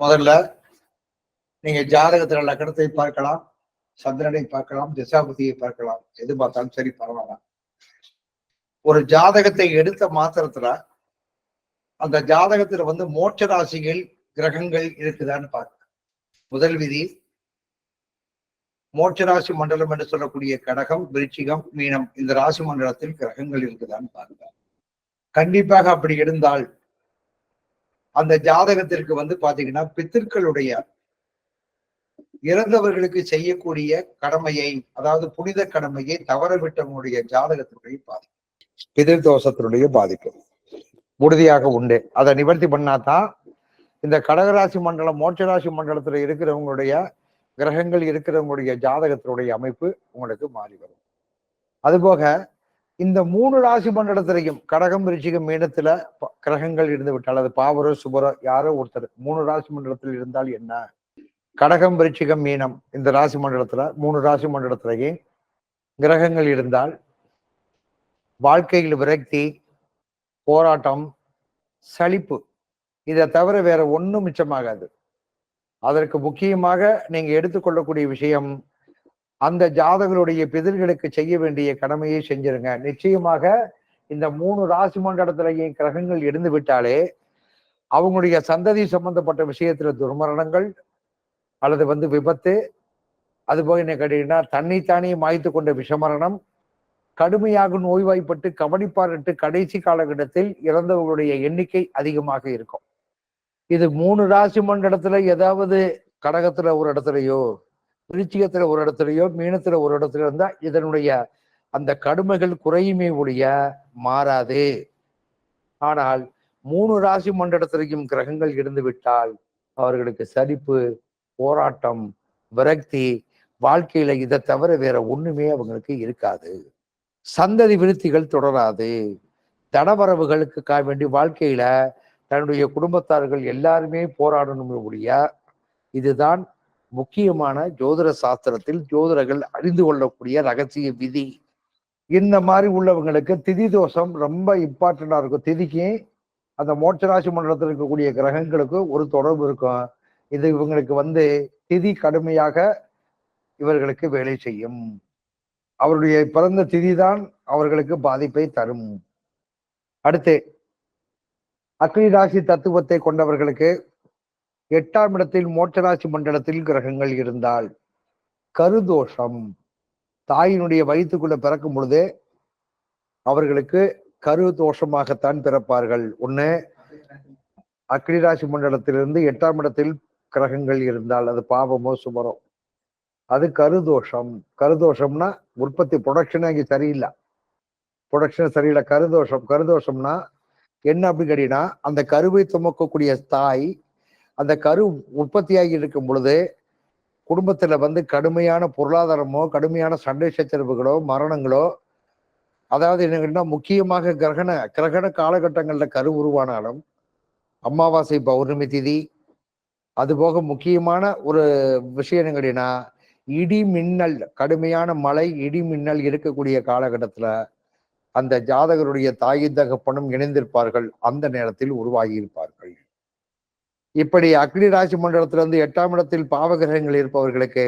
முதல்ல நீங்க ஜாதகத்துல லக்கணத்தை பார்க்கலாம் சந்திரனை பார்க்கலாம் திசாபதியை பார்க்கலாம் எது பார்த்தாலும் சரி பரவாயில்ல. ஒரு ஜாதகத்தை எடுத்த மாத்திரத்துல அந்த ஜாதகத்துல வந்து மோட்ச ராசிகள் கிரகங்கள் இருக்குதான்னு பார்க்க முதல் விதி மோட்ச ராசி மண்டலம் என்று சொல்லக்கூடிய கடகம் விருச்சிகம் மீனம் இந்த ராசி மண்டலத்தில் கிரகங்கள் இருக்குதான்னு பாருங்க. கண்டிப்பாக அப்படி இருந்தால் அந்த ஜாதகத்திற்கு வந்து பாத்தீங்கன்னா பித்திருக்களுடைய இறந்தவர்களுக்கு செய்யக்கூடிய கடமையை அதாவது புனித கடமையை தவறவிட்டவனுடைய ஜாதகத்தினுடைய பாதிப்பு பிதிர் தோஷத்தினுடைய பாதிப்பு. உறுதியாக உண்டு. அதை நிவர்த்தி பண்ணாதான் இந்த கடகராசி மண்டலம் மோட்சராசி மண்டலத்துல இருக்கிறவங்களுடைய கிரகங்கள் இருக்கிறவங்களுடைய ஜாதகத்தினுடைய அமைப்பு உங்களுக்கு மாறி வரும். அதுபோக இந்த மூணு ராசி மண்டலத்திலையும் கடகம் ரிச்சிகம் மீனத்துல ப- கிரகங்கள் இருந்து விட்டால் அது பாவரோ சுபரோ யாரோ ஒருத்தர் மூணு ராசி மண்டலத்தில் இருந்தால் என்ன? கடகம் விருச்சிகம் மீனம் இந்த ராசி மண்டலத்துல மூணு ராசி மண்டலத்திலேயே கிரகங்கள் இருந்தால் வாழ்க்கையில் விரக்தி போராட்டம் சலிப்பு இதை தவிர வேற ஒன்றும் மிச்சமாகாது. அதற்கு முக்கியமாக நீங்க எடுத்துக்கொள்ளக்கூடிய விஷயம் அந்த ஜாதகருடைய பிதர்களுக்கு செய்ய வேண்டிய கடமையை செஞ்சிருங்க. நிச்சயமாக இந்த மூணு ராசி மண்டலத்திலேயே கிரகங்கள் இருந்து விட்டாலே அவங்களுடைய சந்ததி சம்பந்தப்பட்ட விஷயத்துல துர்மரணங்கள் அல்லது வந்து விபத்து அது போக என்ன கேட்டீங்கன்னா தன்னைத்தானே மாய்த்து கொண்ட விஷமரணம் கடுமையாக நோய்வாய்ப்பட்டு கவனிப்பாரிட்டு கடைசி காலகட்டத்தில் இறந்தவர்களுடைய எண்ணிக்கை அதிகமாக இருக்கும். இது மூணு ராசி மண்டலத்துல ஏதாவது கடகத்துல ஒரு இடத்துலயோ விருச்சிகத்துல ஒரு இடத்துலயோ மீனத்தில் ஒரு இடத்துல இருந்தால் இதனுடைய அந்த கடுமைகள் குறையுமே ஒழிய மாறாது. ஆனால் மூணு ராசி மண்டலத்திலையும் கிரகங்கள் இருந்து விட்டால் அவர்களுக்கு சலிப்பு போராட்டம் விரக்தி வாழ்க்கையில இதை தவிர வேற ஒண்ணுமே அவங்களுக்கு இருக்காது. சந்ததி விருத்திகள் தொடராது. தனவரவுகளுக்கு கா வேண்டி வாழ்க்கையில தன்னுடைய குடும்பத்தார்கள் எல்லாருமே போராடணும் ஒழிய இதுதான் முக்கியமான ஜோதிட சாஸ்திரத்தில் ஜோதிடர்கள் அறிந்து கொள்ளக்கூடிய ரகசிய விதி. இந்த மாதிரி உள்ளவங்களுக்கு திதி தோஷம் ரொம்ப இம்பார்ட்டண்டா இருக்கும். திதிக்கு அந்த மோட்சராசி மண்டலத்தில் இருக்கக்கூடிய கிரகங்களுக்கு ஒரு தொடர்பு இருக்கும். இது இவங்களுக்கு வந்து திதி கடுமையாக இவர்களுக்கு வேலை செய்யும். அவருடைய பிறந்த திதி தான் அவர்களுக்கு பாதிப்பை தரும். அடுத்து அக்னி ராசி தத்துவத்தை கொண்டவர்களுக்கு எட்டாம் இடத்தில் மோட்சராசி மண்டலத்தில் கிரகங்கள் இருந்தால் கருதோஷம். தாயினுடைய வயிற்றுக்குள்ள பிறக்கும் பொழுதே அவர்களுக்கு கரு தோஷமாகத்தான் பிறப்பார்கள். ஒண்ணு அக்னிராசி மண்டலத்திலிருந்து எட்டாம் இடத்தில் கிரகங்கள் இருந்தால் அது பாவமோ சுமரோ. அது கருதோஷம். கருதோஷம்னா உற்பத்தி ப்ரொடக்ஷனே அங்கே சரியில்லை. ப்ரொடக்ஷன் சரியில்லை. கருதோஷம். கருதோஷம்னா என்ன அப்படின்னு கேட்டீங்கன்னா அந்த கருவை சுமக்கக்கூடிய தாய் அந்த கரு உற்பத்தியாகி இருக்கும் பொழுது குடும்பத்தில் வந்து கடுமையான பொருளாதாரமோ கடுமையான சண்டை சச்சரவுகளோ மரணங்களோ அதாவது என்ன முக்கியமாக கிரகண கிரகண காலகட்டங்களில் கரு உருவானாலும் அமாவாசை பௌர்ணமி திதி அதுபோக முக்கியமான ஒரு விஷயம் என்ன கேட்டீங்கன்னா இடி மின்னல் கடுமையான மழை இடி மின்னல் இருக்கக்கூடிய காலகட்டத்தில் அந்த ஜாதகருடைய தாய் தகப்பனும் இணைந்திருப்பார்கள். அந்த நேரத்தில் உருவாகி இருப்பார்கள் இப்படி அக்னி ராசி மண்டலத்திலிருந்து எட்டாம் இடத்தில் பாவகிரகங்கள் இருப்பவர்களுக்கு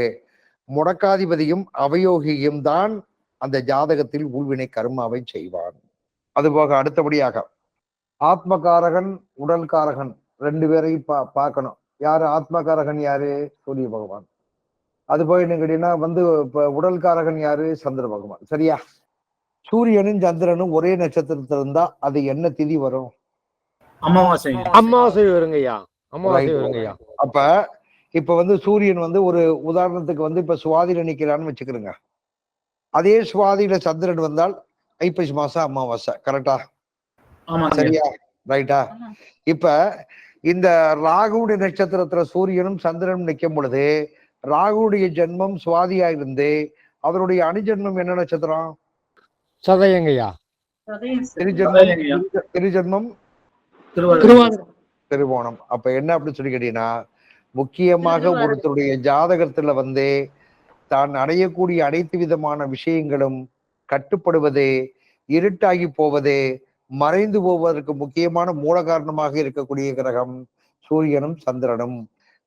முடக்காதிபதியும் அவயோகியும் தான் அந்த ஜாதகத்தில் ஊழ்வினை கர்மாவை செய்வான். அதுபோக அடுத்தபடியாக ஆத்மகாரகன் உடல்காரகன் ரெண்டு பேரையும் பா பார்க்கணும். யாரு? ஆத்மகாரகன் யாரு? சூரிய பகவான். அது போய் என்ன கேட்டீங்கன்னா வந்து இப்ப உடல்காரகன் யாரு? சந்திர பகவான். சரியா? சூரியனும் சந்திரனும் ஒரே நட்சத்திரத்துல இருந்தா அது என்ன திதி வரும்? அமாவாசை. அமாவாசை. வருங்கய்யா. அப்ப இப்ப வந்து சூரியன் வந்து ஒரு உதாரணத்துக்கு வந்து இப்ப சுவாதியில நிக்கிறான்னு வச்சுக்கிறோங்க அதே சுவாதியில சந்திரன் வந்தால் ஐப்பசி மாசம் அமாவாசை கரெக்டா சரியா? ரைட்டா இப்ப இந்த ராகுடைய நட்சத்திரத்துல சூரியனும் சந்திரனும் நிற்கும் பொழுது ராகுடைய ஜென்மம் சுவாதியா இருந்து அவருடைய அணிஜென்மம் என்ன நட்சத்திரம்? சதயங்கய்யா. திருஜென்மம். திருஜென்மம் திருவாரூர் திருவோணம். அப்ப என்ன அப்படின்னு சொல்லி கேட்டீங்கன்னா முக்கியமாக ஒருத்தருடைய ஜாதகத்துல வந்து தான் அடையக்கூடிய அனைத்து விதமான விஷயங்களும் கட்டுப்படுவது இருட்டாகி போவது மறைந்து போவதற்கு முக்கியமான மூல காரணமாக இருக்கக்கூடிய கிரகம் சூரியனும் சந்திரனும்.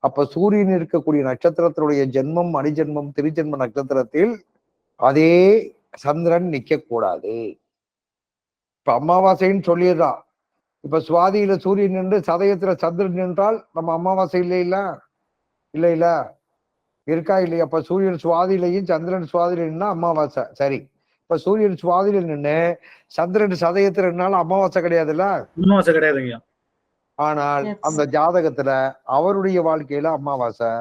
அப்ப சூரியன் இருக்கக்கூடிய நட்சத்திரத்தினுடைய ஜென்மம் அணிஜென்மம் திருஜென்ம நட்சத்திரத்தில் அதே சந்திரன் நிக்க கூடாது இப்ப அமாவாசைன்னு சொல்லிடுறான் இப்ப சுவாதியில சூரியன் நின்று சதயத்துல சந்திரன் நின்றால் நம்ம அமாவாசை இல்லை இல்ல இல்ல இல்ல இருக்கா இல்லையா? அப்ப சூரியன் சுவாதியிலையும் சந்திரன் சுவாதியில நின்னா அமாவாசை. சரி. இப்ப சூரியன் சுவாதியில நின்று சந்திரன் சதயத்துல நின்னாலும் அமாவாசை கிடையாதுல்ல? அமாவாசை கிடையாது ஐயா ஆனால். அந்த ஜாதகத்துல அவருடைய வாழ்க்கையில அமாவாசை.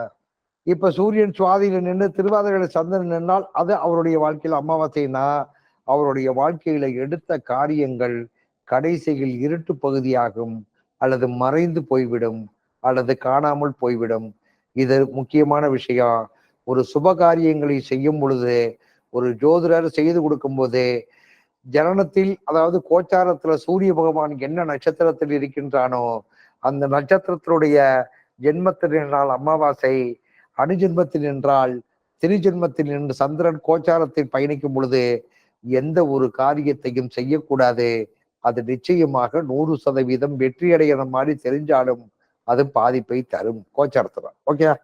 இப்ப சூரியன் சுவாதியில நின்று திருவாதிரையில சந்திரன் நின்னால் அது அவருடைய வாழ்க்கையில அமாவாசைனா அவருடைய வாழ்க்கையில எடுத்த காரியங்கள் கடைசியில் இருட்டு பகுதியாகும் அல்லது மறைந்து போய்விடும் அல்லது காணாமல் போய்விடும். இது முக்கியமான விஷயம் ஒரு சுப காரியங்களை செய்யும் பொழுது ஒரு ஜோதிடர் செய்து கொடுக்கும்போது ஜனனத்தில் அதாவது கோச்சாரத்துல சூரிய பகவான் என்ன நட்சத்திரத்தில் இருக்கின்றானோ அந்த நட்சத்திரத்தினுடைய ஜென்மத்தில் நின்றால் அமாவாசை அணுஜென்மத்தில் நின்றால் திருஜென்மத்தில் நின்று சந்திரன் கோச்சாரத்தில் பயணிக்கும் பொழுது எந்த ஒரு காரியத்தையும் செய்யக்கூடாது. அது நிச்சயமாக நூறு சதவீதம் வெற்றி அடைகிற மாதிரி தெரிஞ்சாலும் அது பாதிப்பை தரும். கோச்சாரத்துல. ஓகே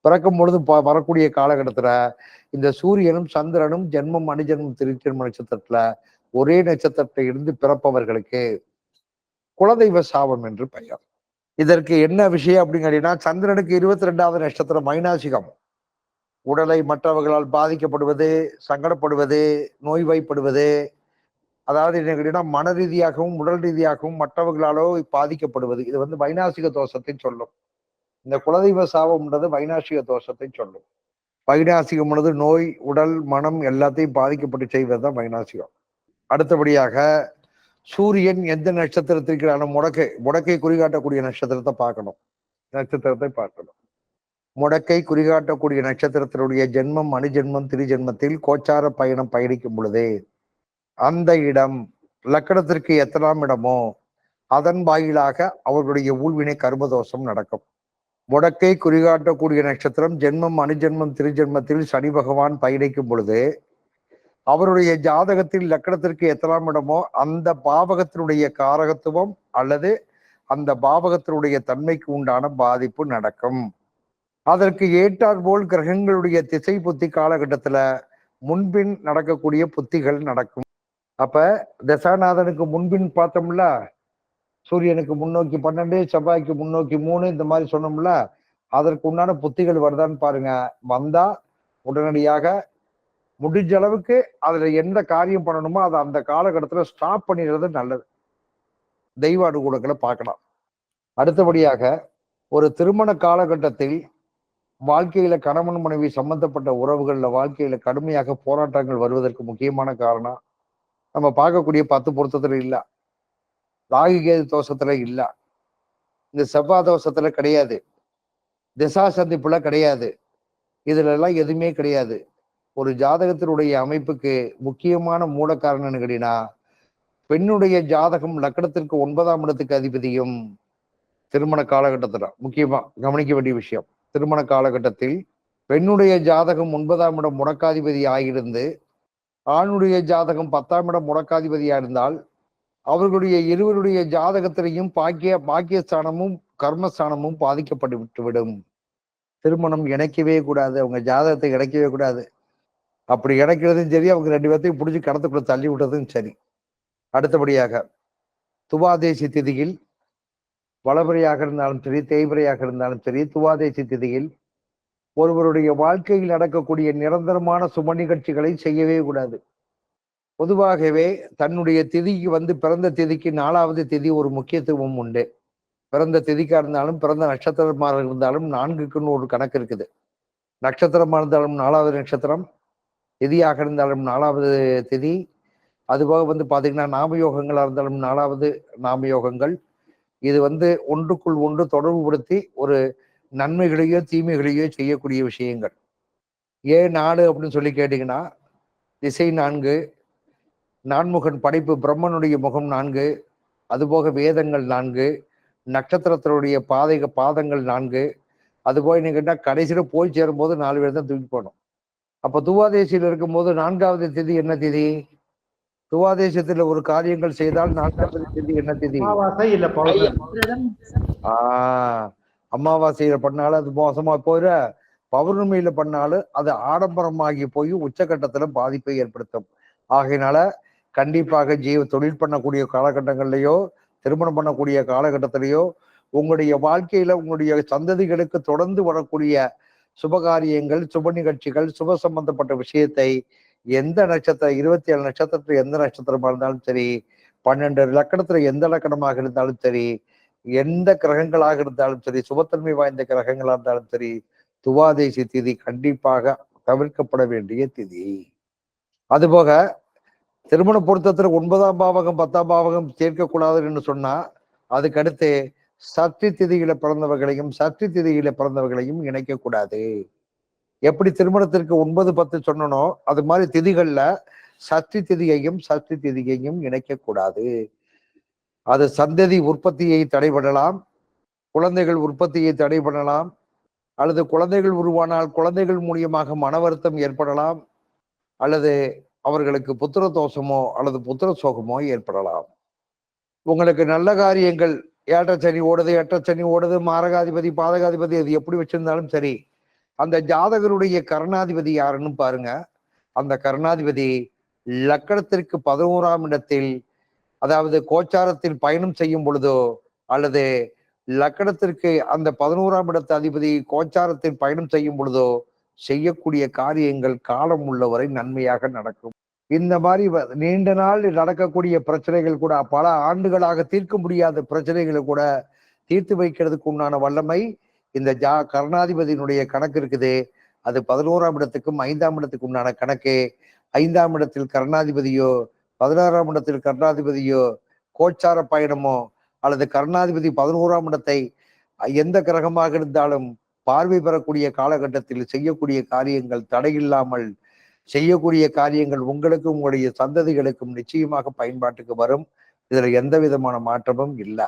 பிறக்கும் பொழுது ப- வரக்கூடிய காலகட்டத்துல இந்த சூரியனும் சந்திரனும் ஜென்மம் அணுஜென்மம் திருஜென்ம நட்சத்திரத்துல ஒரே நட்சத்திரத்தில் இருந்து பிறப்பவர்களுக்கு குலதெய்வ சாபம் என்று பெயர். இதற்கு என்ன விஷயம் அப்படின்னு கேட்டீங்கன்னா சந்திரனுக்கு இருபத்தி ரெண்டாவது நட்சத்திரம் மைனாசிகம். உடலை மற்றவர்களால் பாதிக்கப்படுவது சங்கடப்படுவது நோய்வாய்ப்படுவது அதாவது என்ன கேட்டீங்கன்னா மன ரீதியாகவும் உடல் ரீதியாகவும் மற்றவர்களாலோ பாதிக்கப்படுவது. இது வந்து வைநாசிக தோஷத்தை சொல்லும். இந்த குலதெய்வ சாபம்ன்றது வைநாசிக தோஷத்தை சொல்லும். வைநாசிகம்ன்றது நோய் உடல் மனம் எல்லாத்தையும் பாதிக்கப்பட்டு செய்வது தான் வைநாசிகம். அடுத்தபடியாக சூரியன் எந்த நட்சத்திரத்திற்கான முடக்கை முடக்கை குறிகாட்டக்கூடிய நட்சத்திரத்தை பார்க்கணும். நட்சத்திரத்தை பார்க்கணும். முடக்கை குறிகாட்டக்கூடிய நட்சத்திரத்தினுடைய ஜென்மம் அணுஜென்மம் திருஜென்மத்தில் கோச்சார பயணம் பயணிக்கும் பொழுது அந்த இடம் லக்கணத்திற்கு எத்தனாம் இடமோ அதன் வாயிலாக அவர்களுடைய ஊழ்வினை கர்மதோஷம் நடக்கும். முடக்கை குறிகாட்டக்கூடிய நட்சத்திரம் ஜென்மம் அணுஜென்மம் திருஜென்மத்தில் சனி பகவான் பயணிக்கும் பொழுது அவருடைய ஜாதகத்தில் லக்கணத்திற்கு எத்தனாம் இடமோ அந்த பாவகத்தினுடைய காரகத்துவம் அல்லது அந்த பாவகத்தினுடைய தன்மைக்கு உண்டான பாதிப்பு நடக்கும். அதற்கு ஏற்றாற்போல் கிரகங்களுடைய திசை புத்தி காலகட்டத்துல முன்பின் நடக்கக்கூடிய புத்திகள் நடக்கும். அப்ப தசாநாதனுக்கு முன்பின் பார்த்தோம்ல சூரியனுக்கு முன்னோக்கி பன்னெண்டு செவ்வாய்க்கு முன்னோக்கி மூணு இந்த மாதிரி சொன்னோம்ல அதற்கு உண்டான புத்திகள் வருதான்னு பாருங்க. வந்தா உடனடியாக முடிஞ்ச அளவுக்கு அதுல எந்த காரியம் பண்ணணுமோ அதை அந்த காலகட்டத்தில் ஸ்டாப் பண்ணிடுறது நல்லது. தெய்வ அனுகூலங்களை பார்க்கலாம். அடுத்தபடியாக ஒரு திருமண காலகட்டத்தில் வாழ்க்கையில கணவன் மனைவி சம்பந்தப்பட்ட உறவுகள்ல வாழ்க்கையில கடுமையாக போராட்டங்கள் வருவதற்கு முக்கியமான காரணம் நம்ம பார்க்கக்கூடிய பத்து பொருத்தத்துல இல்லை. ராகு தோஷத்தில் தோஷத்துல இந்த செவ்வாய் தோஷத்துல கிடையாது. திசா சந்திப்புல கிடையாது. இதுல எல்லாம் எதுவுமே கிடையாது. ஒரு ஜாதகத்தினுடைய அமைப்புக்கு முக்கியமான மூல காரணம்னு கேட்டீங்கன்னா பெண்ணுடைய ஜாதகம் லக்கணத்திற்கு ஒன்பதாம் இடத்துக்கு அதிபதியும் திருமண காலகட்டத்தில் முக்கியமா கவனிக்க வேண்டிய விஷயம். திருமண காலகட்டத்தில் பெண்ணுடைய ஜாதகம் ஒன்பதாம் இடம் முடக்காதிபதி ஆகியிருந்து ஆணுடைய ஜாதகம் பத்தாம் இடம் முடக்காதிபதியா இருந்தால் அவர்களுடைய இருவருடைய ஜாதகத்திலையும் பாக்கிய பாக்கியஸ்தானமும் கர்மஸ்தானமும் பாதிக்கப்பட்டு விட்டுவிடும். திருமணம் இணைக்கவே கூடாது அவங்க ஜாதகத்தை இணைக்கவே கூடாது. அப்படி இணைக்கிறதும் சரி அவங்க ரெண்டு பேர்த்தையும் பிடிச்சி கடத்துக்குள்ள தள்ளி விட்டதும் சரி. அடுத்தபடியாக துவாதேசி திதியில் வளபுறையாக இருந்தாலும் சரி தேய்பிரையாக இருந்தாலும் சரி துவாதேசி திதியில் ஒருவருடைய வாழ்க்கையில் நடக்கக்கூடிய நிரந்தரமான சுப நிகழ்ச்சிகளை செய்யவே கூடாது. பொதுவாகவே தன்னுடைய திதிக்கு வந்து பிறந்த திதிக்கு நாலாவது திதி ஒரு முக்கியத்துவம் உண்டு. பிறந்த திதிக்காக இருந்தாலும் பிறந்த நட்சத்திரமாக இருந்தாலும் நான்குக்குன்னு ஒரு கணக்கு இருக்குது. நட்சத்திரமாக இருந்தாலும் நாலாவது நட்சத்திரம் திதியாக இருந்தாலும் நாலாவது திதி. அதுபோக வந்து பார்த்தீங்கன்னா நாமயோகங்களாக இருந்தாலும் நாலாவது நாமயோகங்கள். இது வந்து ஒன்றுக்குள் ஒன்று தொடர்புபடுத்தி ஒரு நன்மைகளையோ தீமைகளையோ செய்யக்கூடிய விஷயங்கள். ஏன் நாடு அப்படின்னு சொல்லி கேட்டீங்கன்னா திசை நான்கு நான்முகன் படைப்பு பிரம்மனுடைய முகம் நான்கு அதுபோக வேதங்கள் நான்கு நட்சத்திரத்தினுடைய பாதை பாதங்கள் நான்கு அதுபோக நீங்க கேட்டா கடைசியில போய் சேரும்போது நாலு பேர் தான் தூக்கி போகணும். அப்ப துவாதேசியில் இருக்கும்போது நான்காவது திதி என்ன திதி? துவாதேசத்துல ஒரு காரியங்கள் செய்தால் நான்காவது திதி என்ன திதி? ஆஹ் அமாவாசையில பண்ணாலும் அது மோசமா போயிட பௌர்ணமியில பண்ணாலும் அது ஆடம்பரமாகி போய் உச்சக்கட்டத்துல பாதிப்பை ஏற்படுத்தும். ஆகையினால கண்டிப்பாக ஜீவ தொழில் பண்ணக்கூடிய காலகட்டங்கள்லையோ திருமணம் பண்ணக்கூடிய காலகட்டத்திலேயோ உங்களுடைய வாழ்க்கையில உங்களுடைய சந்ததிகளுக்கு தொடர்ந்து வரக்கூடிய சுபகாரியங்கள் சுப நிகழ்ச்சிகள் சுப சம்பந்தப்பட்ட விஷயத்தை எந்த நட்சத்திரம் இருபத்தி ஏழு நட்சத்திரத்துல எந்த நட்சத்திரமா இருந்தாலும் சரி பன்னெண்டு லக்கணத்துல எந்த லக்கணமாக இருந்தாலும் சரி எந்த கிரகங்களாக இருந்தாலும் சரி சுபத்தன்மை வாய்ந்த கிரகங்களா இருந்தாலும் சரி துவாதேசி திதி கண்டிப்பாக தவிர்க்கப்பட வேண்டிய திதி. அதுபோக திருமண பொருத்தத்துல ஒன்பதாம் பாவகம் பத்தாம் பாவகம் சேர்க்கக்கூடாதுன்னு சொன்னா அதுக்கடுத்து சஷ்டி திதியில பிறந்தவர்களையும் சஷ்டி திதியில பிறந்தவர்களையும் இணைக்க கூடாது எப்படி திருமணத்திற்கு ஒன்பது பத்து சொன்னனோ அது மாதிரி திதிகள்ல சஷ்டி திதியையும் சஷ்டி திதியையும் இணைக்க கூடாது அது சந்ததி உற்பத்தியை தடைபடலாம் குழந்தைகள் உற்பத்தியை தடை பண்ணலாம். அல்லது குழந்தைகள் உருவானால் குழந்தைகள் மூலியமாக மன வருத்தம் ஏற்படலாம். அல்லது அவர்களுக்கு புத்திர தோஷமோ அல்லது புத்திர சோகமோ ஏற்படலாம். உங்களுக்கு நல்ல காரியங்கள் ஏற்றச்சனி ஓடுது எட்டச்சனி ஓடுது மாரகாதிபதி பாதகாதிபதி அது எப்படி வச்சிருந்தாலும் சரி அந்த ஜாதகருடைய கருணாதிபதி யாருன்னு பாருங்க. அந்த கருணாதிபதி லக்கணத்திற்கு பதினோராம் இடத்தில் அதாவது கோச்சாரத்தில் பயணம் செய்யும் பொழுதோ அல்லது லக்கணத்திற்கு அந்த பதினோராம் இடத்து அதிபதி கோச்சாரத்தில் பயணம் செய்யும் பொழுதோ செய்யக்கூடிய காரியங்கள் காலம் உள்ளவரை நன்மையாக நடக்கும். இந்த மாதிரி வ- நீண்ட நாள் நடக்கக்கூடிய பிரச்சனைகள் கூட பல ஆண்டுகளாக தீர்க்க முடியாத பிரச்சனைகளை கூட தீர்த்து வைக்கிறதுக்கு உண்டான வல்லமை இந்த ஜா கருணாதிபதியினுடைய கணக்கு இருக்குது. அது பதினோராம் இடத்துக்கும் ஐந்தாம் இடத்துக்கு உண்டான கணக்கு. ஐந்தாம் இடத்தில் கருணாதிபதியோ பதினாறாம் இடத்தில் கருணாதிபதியோ கோச்சார பயணமோ அல்லது கருணாதிபதி பதினோராம் இடத்தை எந்த கிரகமாக இருந்தாலும் பார்வை பெறக்கூடிய காலகட்டத்தில் செய்யக்கூடிய காரியங்கள் தடையில்லாமல் செய்யக்கூடிய காரியங்கள் உங்களுக்கும் உங்களுடைய சந்ததிகளுக்கும் நிச்சயமாக பயன்பாட்டுக்கு வரும். இதுல எந்த விதமான மாற்றமும் இல்லை.